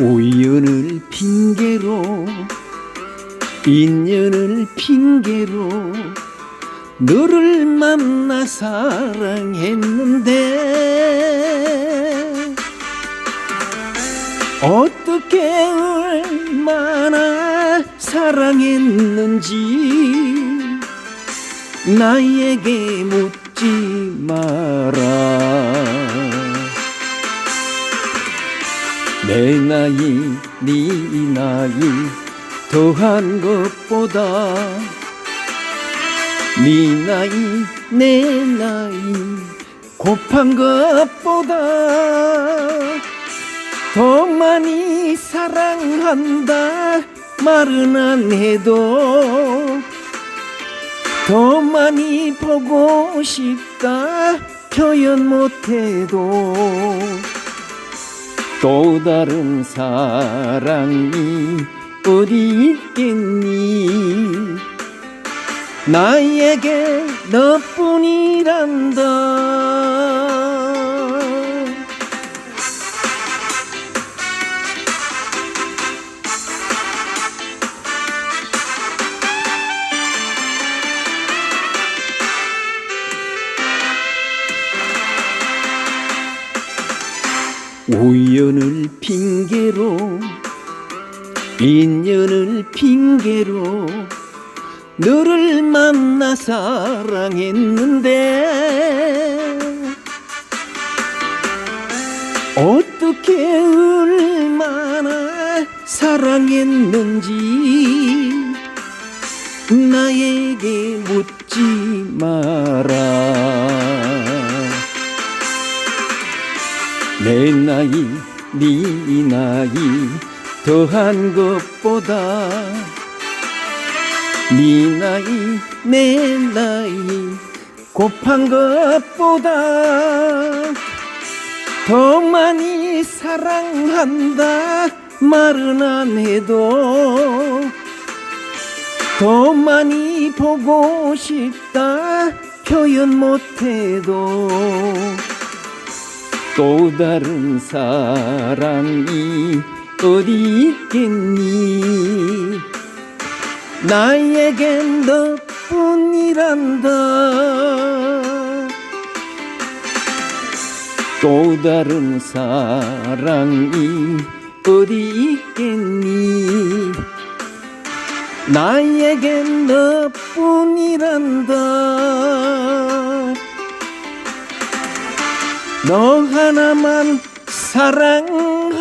우연을 핑계로 인연을 핑계로 너를 만나 사랑했는데 어떻게 얼마나 사랑했는지 나에게 묻 나이 네 나이 더한 것보다. 네 나이 내 나이 곱한 것보다 더 많이 사랑한다 말은 안 해도 더 많이 보고 싶다 표현 못해도 또 다른 사랑이 어디 있겠니? 나에게 너뿐이란다 우연을 핑계로 인연을 핑계로 너를 만나 사랑했는데 어떻게 얼마나 사랑했는지 나에게 묻지 마라 내 나이 네 나이 더한 것보다. 네 나이 내 나이 곱한 것보다 더 많이 사랑한다. 말은 안 해도 더 많이 보고 싶다. 표현 못해도 또 다른 사랑이 어디 있겠니? 나에겐 너뿐이란다. 또 다른 사랑이 어디 있겠니? 나에겐 너뿐이란다 너 하나만 사랑한단다